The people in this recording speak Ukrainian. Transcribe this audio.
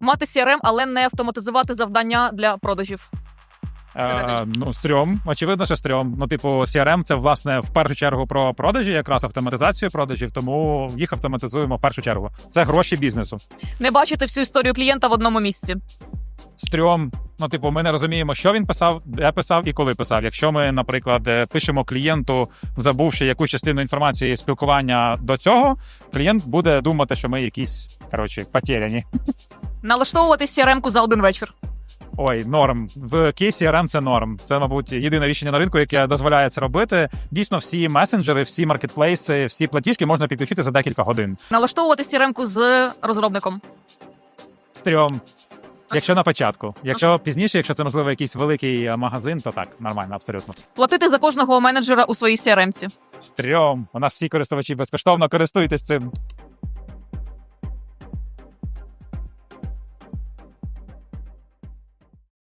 Мати CRM, але не автоматизувати завдання для продажів. Е, ну, стрьом. Очевидно, що стрьом. Ну, типу, CRM це власне в першу чергу про продажі, якраз автоматизацію продажів, тому їх автоматизуємо в першу чергу. Це гроші бізнесу. Не бачити всю історію клієнта в одному місці. Стрьом. Ну, типу, ми не розуміємо, що він писав, де писав і коли писав. Якщо ми, наприклад, е, пишемо клієнту, забувши якусь частину інформації спілкування до цього, клієнт буде думати, що ми якісь коротше потеряні. Налаштовувати CRM-ку за один вечір. Ой, норм. В кейсі RM це норм. Це, мабуть, єдине рішення на ринку, яке дозволяє це робити. Дійсно, всі месенджери, всі маркетплейси, всі платіжки можна підключити за декілька годин. Налаштовувати CRM-ку з розробником. Стрьом. Якщо на початку, якщо пізніше, якщо це можливо якийсь великий е, магазин, то так, нормально, абсолютно. Платити за кожного менеджера у своїй CRM-ці. Стрьом. У нас всі користувачі безкоштовно користуйтесь цим.